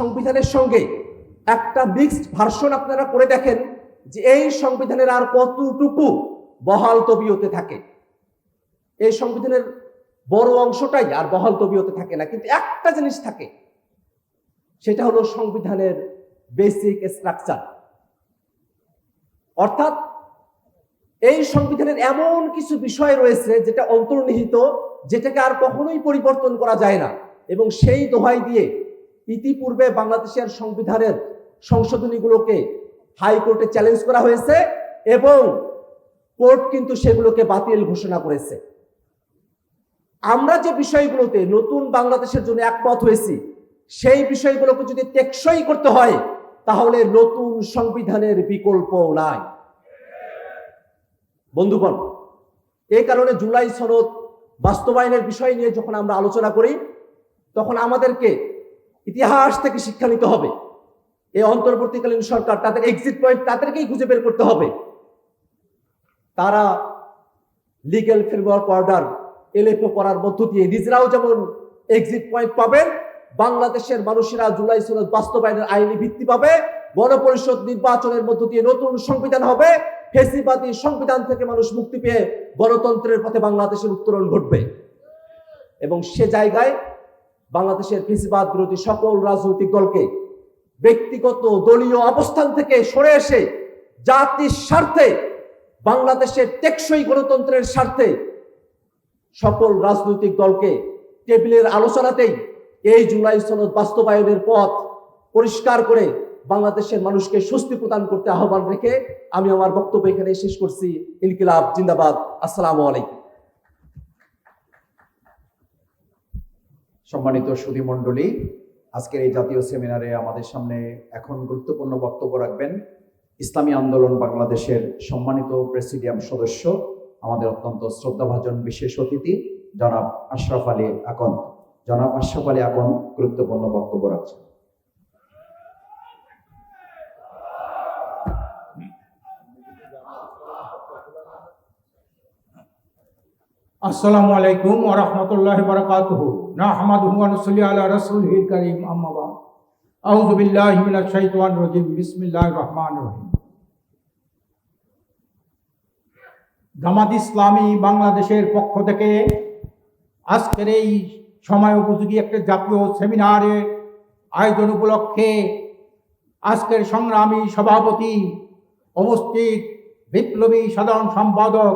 সংবিধানের সঙ্গে একটা মিক্সড ভার্সন আপনারা করে দেখেন যে এই সংবিধানের আর কতটুকু বহাল তবিয়তে থাকে। এই সংবিধানের বড় অংশটাই আর বহাল তবিয়তে থাকে না, কিন্তু একটা জিনিস থাকে, সেটা হলো সংবিধানের বেসিক স্ট্রাকচার অর্থাৎ এই সংবিধানের এমন কিছু বিষয় রয়েছে যেটা অন্তর্নিহিত, যেটাকে আর কখনোই পরিবর্তন করা যায় না, এবং সেই দোহাই দিয়ে ইতিপূর্বে বাংলাদেশের সংবিধানের সংশোধনীগুলোকে হাইকোর্টে চ্যালেঞ্জ করা হয়েছে এবং কোর্ট কিন্তু সেগুলোকে বাতিল ঘোষণা করেছে। আমরা যে বিষয়গুলোতে নতুন বাংলাদেশের জন্য একমত হয়েছি, সেই বিষয়গুলোকে যদি টেকসই করতে হয়, তাহলে নতুন সংবিধানের বিকল্প নাই। বন্ধুগণ, এই কারণে জুলাই সনদ বাস্তবায়নের বিষয় নিয়ে যখন আমরা আলোচনা করি, তখন আমাদেরকে ইতিহাস থেকে শিক্ষা নিতে হবে। এই অন্তর্বর্তীকালীন সরকার তাদের এক্সিট পয়েন্ট তাদেরকেই খুঁজে বের করতে হবে। তারা লিগেল ফ্রেমওয়ার্ক অর্ডার এলএফও করার মধ্য দিয়ে নিজেরাও যেমন এক্সিট পয়েন্ট পাবেন, বাংলাদেশের মানুষেরা জুলাই সনদ বাস্তবায়নের আইনি ভিত্তি পাবে, গণপরিষদ নির্বাচনের মধ্য দিয়ে নতুন সংবিধান হবে, ফেসিবাদী সংবিধান থেকে মানুষ মুক্তি পেয়ে গণতন্ত্রের পথে বাংলাদেশের উত্তরণ ঘটবে। এবং সে জায়গায় বাংলাদেশের ফেসিবাদ বিরোধী সকল রাজনৈতিক দলকে ব্যক্তিগত দলীয় অবস্থান থেকে সরে এসে জাতির স্বার্থে, বাংলাদেশের টেকসই গণতন্ত্রের স্বার্থে সকল রাজনৈতিক দলকে টেবিলের আলোচনাতেই এই জুলাই সনদ বাস্তবায়নের পথ পরিষ্কার করে বাংলাদেশের মানুষকে স্বস্তি প্রদান করতে আহ্বান রেখে আমি আমার বক্তব্য এখানে শেষ করছি। ইনকিলাব, জিন্দাবাদ। আসসালামু আলাইকুম। সম্মানিত সুধী মণ্ডলী আজকের এই জাতীয় সেমিনারে আমাদের সামনে এখন গুরুত্বপূর্ণ বক্তব্য রাখবেন ইসলামী আন্দোলন বাংলাদেশের সম্মানিত প্রেসিডিয়াম সদস্য, আমাদের অত্যন্ত শ্রদ্ধাভাজন বিশেষ অতিথি, জনাব আশরাফ আলী আকন জনাব আশরাফ আলী আকন গুরুত্বপূর্ণ বক্তব্য রাখছেন। আসসালামু আলাইকুম ওয়া রাহমাতুল্লাহি ওয়া নুসাল্লি আলা রাসূলিহিল কারীম, আম্মা বাদ। আউযু বিল্লাহি মিনাশ শাইতানির রাজীম, বিসমিল্লাহির রহমানির রহিম। জামাত ইসলামী বাংলাদেশের পক্ষ থেকে আজকের এই সময় উপযোগী একটা জাতীয় সেমিনারের আয়োজন উপলক্ষে আজকের সংগ্রামী সভাপতি অবস্থিত বিপ্লবী সাধারণ সম্পাদক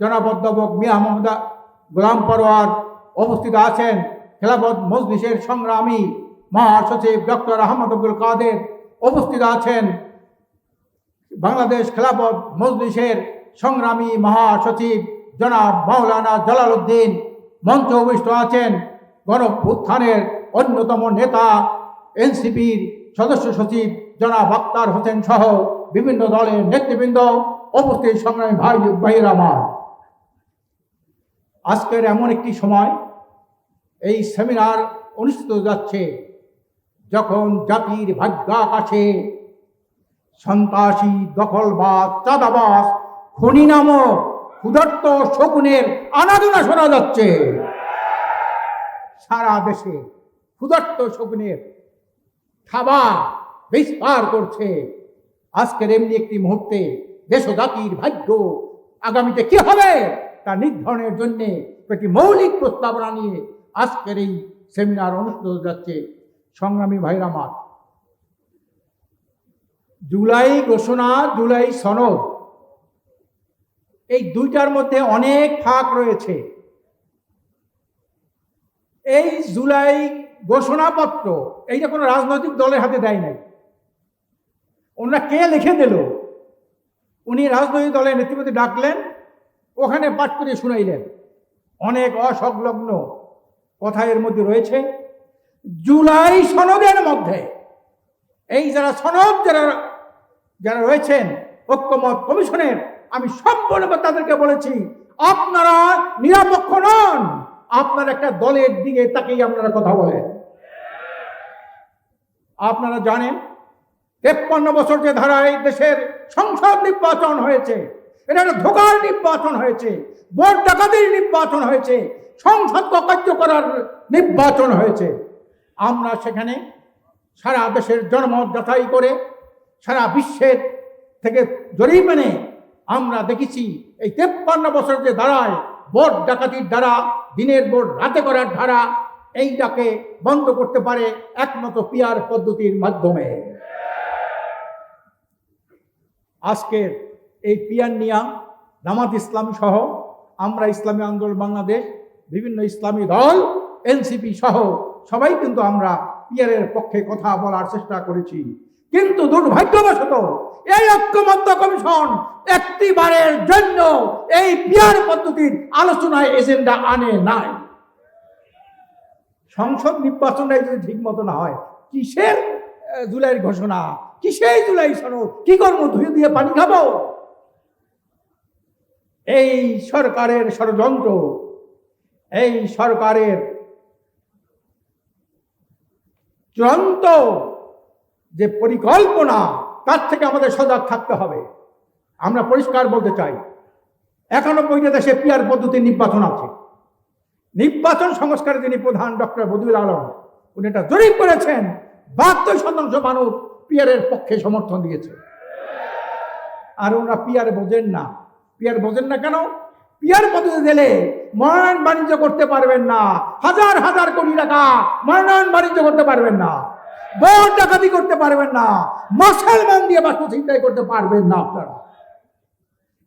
জনাব অধ্যাপক মিয়া মোহাম্মদ গোলাম পরোয়ার উপস্থিত আছেন। খেলাফত মজলিসের সংগ্রামী মহাসচিব ডক্টর আহমদ আব্দুল কাদের অবস্থিত আছেন। বাংলাদেশ খেলাফত মজলিসের সংগ্রামী মহাসচিব জনাব মাওলানা জালাল উদ্দিন মঞ্চ উপবিষ্ট আছেন। গণপুত্থানের অন্যতম নেতা, এনসিপির সদস্য সচিব জনাব আক্তার হোসেন সহ বিভিন্ন দলের নেতৃবৃন্দ অবস্থিত সংগ্রামী ভাই ভাইয়ের আমার। আজকের এমন একটি সময়, এই সেমিনার অনুষ্ঠিত যাচ্ছে যখন জাতির ভাগ্যাকাশে সন্ত্রাসী দখলবাদ চাঁদাবাস খনি নামক ক্ষুধার্ত শকুনের আনাদোনা শোনা যাচ্ছে। সারা দেশে ক্ষুধার্ত শকুনের থাবা বিস্তার করছে। আজকের এমনি একটি মুহূর্তে দেশ জাতির ভাগ্য আগামীতে কি হবে? তা নির্ধারণের জন্য একটি মৌলিক প্রস্তাবনা নিয়ে আজকের এই সেমিনার অনুষ্ঠিত যাচ্ছে সংগ্রামী ভাইরা আমার, জুলাই ঘোষণা, জুলাই সনদ, এই দুইটার মধ্যে অনেক ফাঁক রয়েছে। এই জুলাই ঘোষণাপত্র এইটা কোনো রাজনৈতিক দলের হাতে দেয় নাই। ওনারা কে লিখে দিল? উনি রাজনৈতিক দলের নেতৃত্বে ডাকলেন ওখানে পাঠ করে শুনাইলেন। অনেক অসংলগ্ন কথা এর মধ্যে রয়েছে, জুলাই সনদের মধ্যে, এই যারা সনদ যারা যারা রয়েছেন, ঐক্যমত কমিশনের, আমি সম্পূর্ণভাবে তাদেরকে বলেছি, আপনারা নিরাপক্ষ নন, আপনার একটা দলের দিকে তাকেই আপনারা কথা বলেন। আপনারা জানেন, তেপ্পান্ন বছর যে ধারায় দেশের সংসদ নির্বাচন হয়েছে এটা একটা ধোকার নির্বাচন হয়েছে, ভোট ডাকাতির নির্বাচন হয়েছে, সংসদ অকার্য করার নির্বাচন হয়েছে। আমরা সেখানে সারা দেশের জনমত যাচাই করে, সারা বিশ্বের থেকে জরিপ মেনে আমরা দেখেছি, এই তেপ্পান্ন বছর যে দাঁড়ায়, ভোট ডাকাতির দ্বারা, দিনের ভোট রাতে করার ধারা, এইটাকে বন্ধ করতে পারে একমাত্র পিয়ার পদ্ধতির মাধ্যমে। আজকের এই পিয়ার নিয়া জামাত ইসলামী সহ আমরা ইসলামী আন্দোলন বাংলাদেশ, বিভিন্ন ইসলামী দল, এনসিপি সহ সবাই কিন্তু আমরা পিয়ারের পক্ষে কথা বলার চেষ্টা করেছি। কিন্তু দুর্ভাগ্যবশত এই ঐক্যমত্য কমিশন একটিবারের জন্য এই পিয়ার পদ্ধতির আলোচনায় এজেন্ডা আনে নাই। সংসদ নির্বাচনটাই যদি ঠিক মতো না হয়, কিসের জুলাইয়ের ঘোষণা? কিসের জুলাই সনদ? কি করব, ধুয়ে দিয়ে পানি খাব? এই সরকারের ষড়যন্ত্র, এই সরকারের চূড়ান্ত যে পরিকল্পনা, তার থেকে আমাদের সজাগ থাকতে হবে। আমরা পরিষ্কার বলতে চাই একানব্বইটা দেশে পিয়ার পদ্ধতির নির্বাচন আছে। নির্বাচন সংস্কারের যিনি প্রধান ডক্টর বদিউল আলম, উনি এটা জরিপ করেছেন, বাহাত্তর শতাংশ মানুষ পিয়ারের পক্ষে সমর্থন দিয়েছে। আর ওনারা পিয়ারে বোঝেন না। পিয়ার বোঝেন না কেন? পিয়ার পদ্ধতি দিলে মনোনয়ন বাণিজ্য করতে পারবেন না। হাজার হাজার কোটি টাকা মনোনয়ন বাণিজ্য করতে পারবেন না। ভোট ডাকাতি করতে পারবেন না। মুসলমান দিয়ে বাস্তু চিন্তাই করতে পারবেন না আপনারা।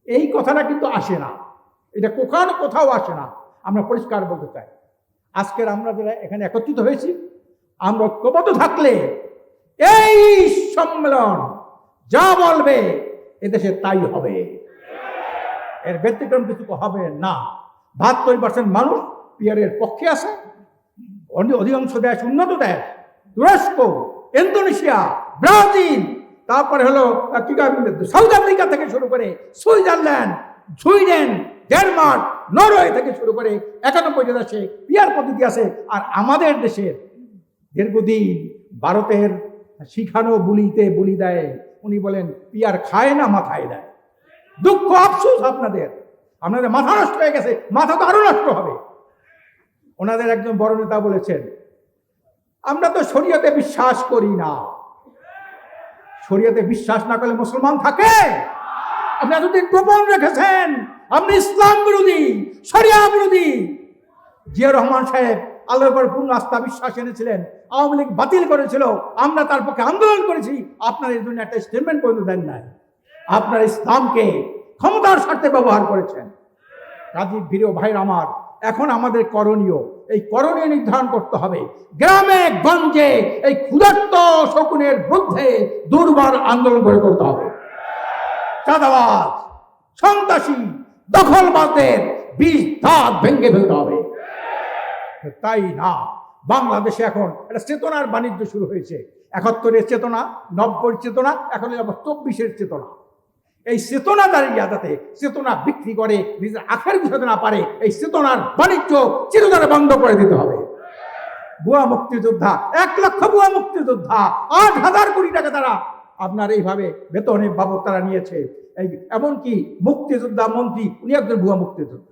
এই কথাটা কিন্তু আসে না। এটা কোখানো কোথাও আসে না। আমরা পরিষ্কার বলতে চাই। আজকের আমরা যারা এখানে একত্রিত হয়েছি, আমরা ঐক্যবদ্ধ থাকলে এই সম্মেলন যা বলবে এদেশে তাই হবে। এর ব্যতিক্রম কিছু হবে না। বাহাত্তর পার্সেন্ট মানুষ পিয়ারের পক্ষে আছে। অধিকাংশ দেশ উন্নত দেশ। তুরস্ক, ইন্দোনেশিয়া, ব্রাজিল, তারপরে হলো সাউথ আফ্রিকা থেকে শুরু করে সুইজারল্যান্ড, সুইডেন, ডেনমার্ক, নরওয়ে থেকে শুরু করে একানব্বইটা দেশে পিয়ার পদ্ধতি আছে। আর আমাদের দেশের দীর্ঘদিন ভারতের শিখানো বুলিতে বলি দেয়। উনি বলেন, পিয়ার খায় না, মাথায় দেয়। দুঃখ, আফসোস আপনাদের। আপনাদের মাথা নষ্ট হয়ে গেছে, মাথা তো আরও নষ্ট হবে। ওনাদের একজন বড় নেতা বলেছেন, আমরা তো শরীয়তে বিশ্বাস করি না। শরীয়তে বিশ্বাস না করলে মুসলমান থাকে। আপনি এতদিন গোপন রেখেছেন, আপনি ইসলাম বিরোধী, শরিয়া বিরোধী, জিয়া রহমান সাহেব আল্লাহর পূর্ণ আস্থা, বিশ্বাস এনেছিলেন, আওয়ামী লীগ বাতিল করেছিল, আমরা তার পক্ষে আন্দোলন করেছি, আপনার এর জন্য একটা স্টেটমেন্ট পর্যন্ত দেন নাই। আপনার ইসলামকে ক্ষমতার স্বার্থে ব্যবহার করেছেন। রাজীব প্রিয় ভাইর আমার, এখন আমাদের করণীয়, এই করণীয় নির্ধারণ করতে হবে। গ্রামে, গঞ্জে এই ক্ষুধার্ত শকুনের বিরুদ্ধে দুর্বার আন্দোলন গড়ে তুলতে হবে। চাঁদাবাজ, সন্ত্রাসী দখলবাদের বিষ দাঁত ভেঙে ফেলতে হবে। তাই না, বাংলাদেশে এখন একটা চেতনার বাণিজ্য শুরু হয়েছে। একাত্তরের চেতনা নব্বই চেতনা, এখন আবার চব্বিশের চেতনা। এই চেতনা দাঁড়িয়ে যাতে চেতনা বিক্রি করে, নিজের আখের বুঝাতে না পারে, এই চেতনার বাণিজ্য চিরতরে বন্ধ করে দিতে হবে। বুয়া মুক্তিযোদ্ধা, এক লক্ষ বুয়া মুক্তিযোদ্ধা, আট হাজার কোটি টাকা তারা আপনার এইভাবে বেতনে বাবদ তারা নিয়েছে। এই এমনকি মুক্তিযোদ্ধা মন্ত্রী, উনি একজন ভুয়া মুক্তিযোদ্ধা।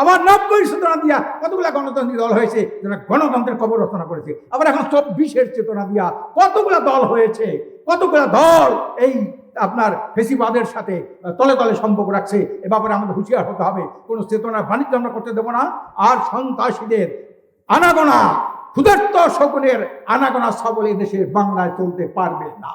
আবার নব্বই চেতনা দিয়া কতগুলা গণতান্ত্রিক দল হয়েছে, যারা গণতন্ত্রের খবর রচনা করেছে। আবার এখন চব্বিশের চেতনা দিয়া কতগুলা দল হয়েছে, কতগুলা দল এই আপনার ফেসিবাদের সাথে তলে তলে সম্পর্ক রাখছে। এ ব্যাপারে আমাদের হুঁশিয়ার হতে হবে। কোনো চেতনার বাণিজ্য আমরা করতে দেবো না। আর সন্ত্রাসীদের আনাগোনা, ক্ষুধার্ত শকুনের আনাগোনা সবল দেশে বাংলায় চলতে পারবে না।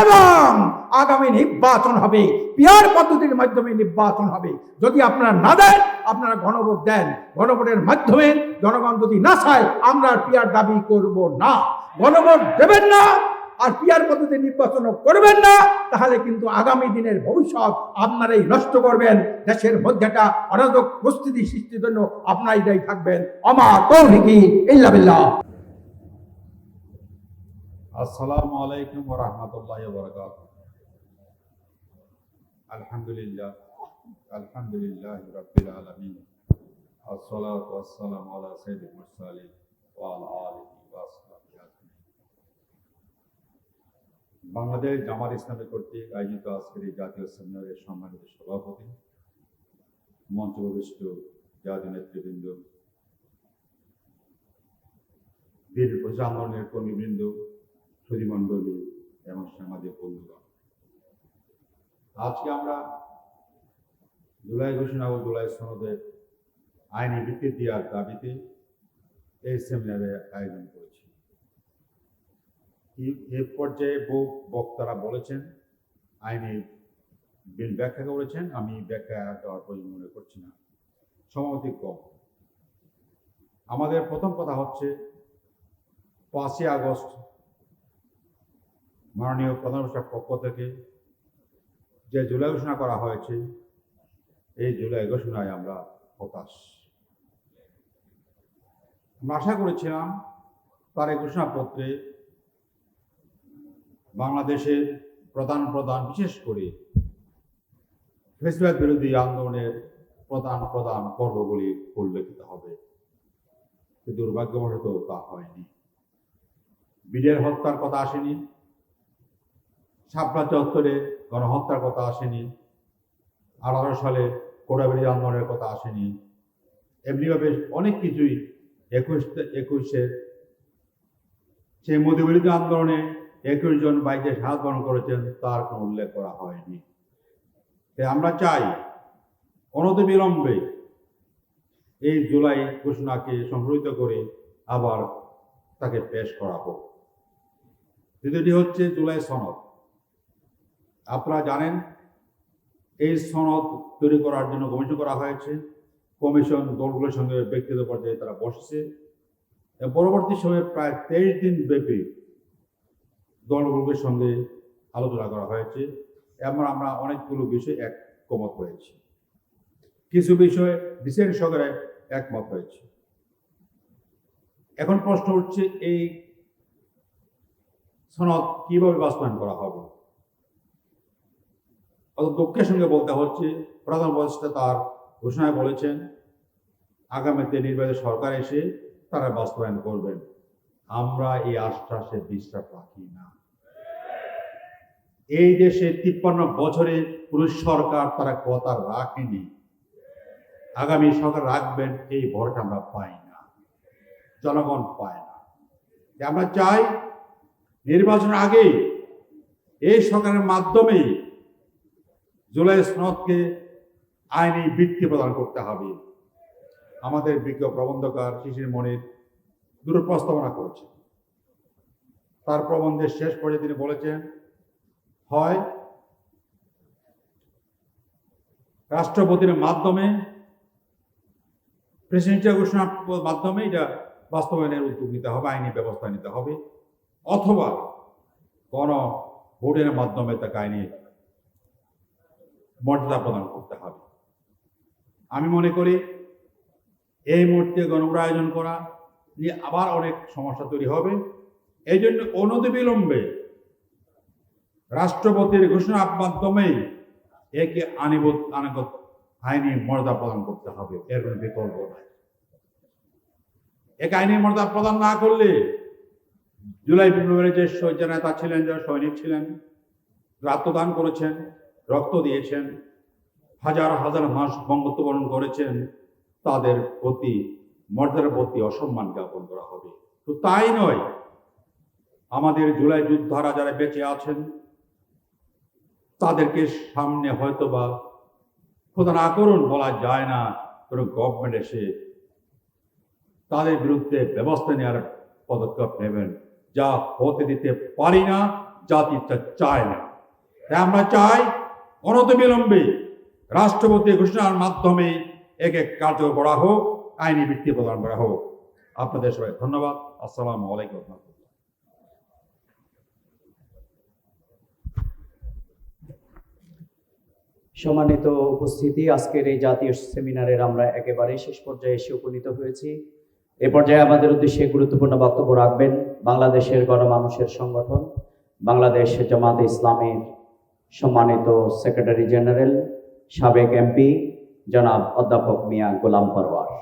এবং আগামী নির্বাচন হবে। পিয়ার পদ্ধতির মাধ্যমে নির্বাচন হবে। যদি আপনারা না দেন, আপনারা গণভোট দেন। গণভোটের মাধ্যমে জনগণ যদি না চায়, আমরা পিয়ার দাবি করব না। গণভোট দেবেন না আর পিয়ার পদ্ধতি নির্বাচন করবেন না, তাহলে কিন্তু আগামী দিনের ভবিষ্যৎ আপনারাই নষ্ট করবেন। দেশের মধ্যে একটা অরাজক পরিস্থিতি সৃষ্টির জন্য আপনারাই দায়ী থাকবেন। আমার তৌফিকি ইল্লা বিল্লাহ। আসসালামু আলাইকুম ওয়া রাহমাতুল্লাহি ওয়া বারাকাতুহু। আলহামদুলিল্লাহ, আলহামদুলিল্লাহি রাব্বিল আলামিন। আসসালাতু ওয়াসসালামু আলা সাইয়্যিদিল মুরসালিন ওয়া আলা আলিহি ওয়া বাংলাদেশ জামাত ইসলামী কর্তৃক আয়োজিত আজকের এই জাতীয় সেমিনারের সম্মানিত সভাপতি, মঞ্চপ্রবিষ্ট জাতীয় নেতৃবৃন্দ, বীর প্রজা আন্দোলনের কর্মীবৃন্দ সুধীমণ্ডলী এবং সামাজিক বন্ধুগণ। আজকে আমরা জুলাই ঘোষণা ও জুলাই সনদের আইনি ভিত্তি দেওয়ার দাবিতে এই সেমিনারে আয়োজন করেছি। এ পর্যায়ে বহু বক্তারা বলেছেন আইনি বিল ব্যাখ্যা করেছেন, আমি ব্যাখ্যা দেওয়ার প্রয়োজন মনে করছি না। সমাগতি কম। আমাদের প্রথম কথা হচ্ছে, পাঁচই আগস্ট মাননীয় প্রধানমন্ত্রীর পক্ষ থেকে যে জুলাই ঘোষণা করা হয়েছে, এই জুলাই ঘোষণায় আমরা হতাশ। আমরা আশা করেছিলাম, তার এই ঘোষণাপত্রে বাংলাদেশের প্রধান প্রধান, বিশেষ করে ফেসবুক বিরোধী আন্দোলনের প্রধান প্রধান পর্বগুলি উল্লেখিত হবে। দুর্ভাগ্যবশত তা হয়নি। বীরের হত্যার কথা আসেনি। শাপলা চত্বরে গণহত্যার কথা আসেনি। আঠারো সালে কোটাবিরোধী আন্দোলনের কথা আসেনি। এমনিভাবে অনেক কিছুই একুশ, একুশে সেই মোদীবিরোধী আন্দোলনে একুশ জন বাইকে সাহায্য বরণ করেছেন, তার কোনো উল্লেখ করা হয়নি। আমরা চাই, অনতি অনতিবিলম্বে এই জুলাই ঘোষণাকে সংগৃহীত করে আবার তাকে পেশ করা হোক। দ্বিতীয়টি হচ্ছে জুলাই সনদ। আপনারা জানেন, এই সনদ তৈরি করার জন্য কমিশন করা হয়েছে। কমিশন দলগুলোর সঙ্গে ব্যক্তিগত পর্যায়ে তারা বসছে। পরবর্তী সময়ে প্রায় তেইশ দিন ব্যাপী দলগুলোর সঙ্গে আলোচনা করা হয়েছে এমন আমরা অনেকগুলো বিষয়ে একমত হয়েছি। কিছু বিষয়ে ডিসেন্ট সহকারে একমত হয়েছে। এখন প্রশ্ন উঠছে, এই সনদ কীভাবে বাস্তবায়ন করা হবে? অত দুঃখের সঙ্গে বলতে হচ্ছে, প্রধান উপদেষ্টা তার ঘোষণায় বলেছেন, আগামীতে নির্বাচিত সরকার এসে তারা বাস্তবায়ন করবেন। আমরা এই আশ্বাসে বিশ্বাস রাখি না। এই দেশে তিপ্পান্ন বছরে পুরো সরকার তারা কথা রাখেনি। আগামী সরকার রাখবেন, এই ভরটা আমরা পাই না। জনগণ পায় না। আমরা চাই নির্বাচনের আগে এই সরকারের মাধ্যমেই জুলাই সনদকে আইনি বৃত্তি প্রদান করতে হবে। আমাদের বিজ্ঞ প্রবন্ধকার শিশির মনির দুটো প্রস্তাবনা করেছে তার প্রবন্ধের শেষ পর্যায়ে তিনি বলেছেন হয় রাষ্ট্রপতির মাধ্যমে প্রেসিডেন্সিয়াল ঘোষণার মাধ্যমে এটা বাস্তবায়নের উদ্যোগ নিতে হবে, আইনি ব্যবস্থা নিতে হবে, অথবা গণ ভোটের মাধ্যমে তাকে আইনি মর্যাদা প্রদান করতে হবে। আমি মনে করি এই মুহূর্তে গণভোট আয়োজন করা নিয়ে আবার অনেক সমস্যা তৈরি হবে। এই জন্য অনতিবিলম্বে রাষ্ট্রপতির ঘোষণার মাধ্যমেই একে আনিবত আনাগত আইনি মর্যাদা প্রদান করতে হবে। এর কোনো বিকল্প নাই। একে আইনি মর্যাদা প্রদান না করলে জুলাই বিপ্লবের যে নেতা ছিলেন যারা সৈনিক ছিলেন আত্মদান করেছেন, রক্ত দিয়েছেন, হাজার হাজার মাস বঙ্গত্ববরণ করেছেন, তাদের প্রতি, মর্যাদার প্রতি অসম্মান জ্ঞাপন করা হবে। তো তাই নয়, আমাদের জুলাই যোদ্ধারা যারা বেঁচে আছেন তাদেরকে সামনে হয়তো বা প্রধান আকরণ বলা যায় না কোনো গভর্নমেন্ট এসে তাদের বিরুদ্ধে ব্যবস্থা নেওয়ার পদক্ষেপ নেবেন। যা হতে দিতে পারি না, জাতি তা চায় না। তাই আমরা চাই অনতবিলম্বে রাষ্ট্রপতি ঘোষণার মাধ্যমে একে কার্যকর করা হোক, আইনি ভিত্তি প্রদান করা হোক। আপনাদের সবাই ধন্যবাদ। আসসালামু আলাইকুম রহমতুল্লাহ সম্মানিত উপস্থিতি, আজকের এই জাতীয় সেমিনারের আমরা একেবারে শেষ পর্যায়ে এসে উপনীত হয়েছি। এ পর্যায়ে আমাদের উদ্দেশ্যে গুরুত্বপূর্ণ বক্তব্য রাখবেন বাংলাদেশের গণমানুষের সংগঠন, বাংলাদেশ জামাত ইসলামের সম্মানিত সেক্রেটারি জেনারেল, সাবেক এমপি জনাব অধ্যাপক মিয়া গোলাম পরওয়ার।